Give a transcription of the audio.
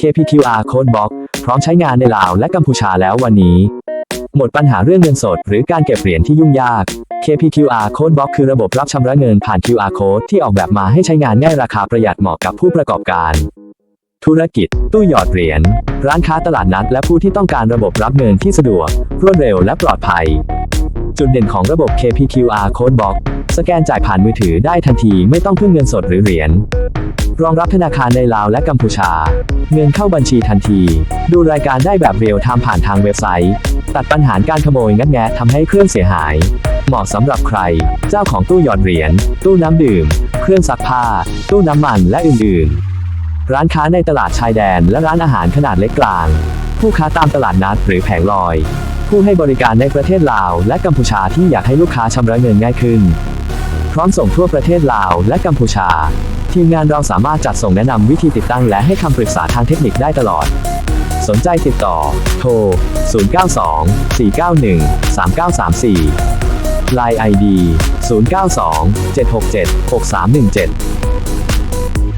KPQR Code Box พร้อมใช้งานในลาวและกัมพูชาแล้ววันนี้ หมดปัญหาเรื่องเงินสด หรือการเก็บเหรียญที่ยุ่งยาก KPQR Code Box คือระบบรับชำระเงินผ่าน QR Code ที่ออกแบบมาให้ใช้งานง่ายราคาประหยัดเหมาะกับผู้ประกอบการ ธุรกิจ ตู้หยอดเหรียญ ร้านค้าตลาดนัด และผู้ที่ต้องการระบบรับเงินที่สะดวก รวดเร็วและปลอดภัย จุดเด่นของระบบ KPQR Code Box สแกนจ่ายผ่านมือถือได้ทันทีไม่ต้องพึ่งเงินสดหรือเหรียญ รองรับธนาคารในลาวและกัมพูชา เงินเข้าบัญชีทันที ดูรายการได้แบบเรียลไทม์ผ่านทางเว็บไซต์ ตัดปัญหาการขโมยงัดแงะทำให้เครื่องเสียหาย เหมาะสำหรับใคร เจ้าของตู้หยอดเหรียญ ตู้น้ำดื่ม เครื่องซักผ้า ตู้น้ำมันและอื่นๆ ร้านค้าในตลาดชายแดนและร้านอาหารขนาดเล็กกลาง ผู้ค้าตามตลาดนัดหรือแผงลอยผู้ให้บริการในประเทศลาวและกัมพูชาที่อยากให้ลูกค้าชำระเงินง่ายขึ้น พร้อมส่งทั่วประเทศลาวและกัมพูชา ทีมงานเราสามารถจัดส่งแนะนำวิธีติดตั้งและให้คำปรึกษาทางเทคนิคได้ตลอด สนใจติดต่อ โทร 092 491 3934 Line ID 092 767 6317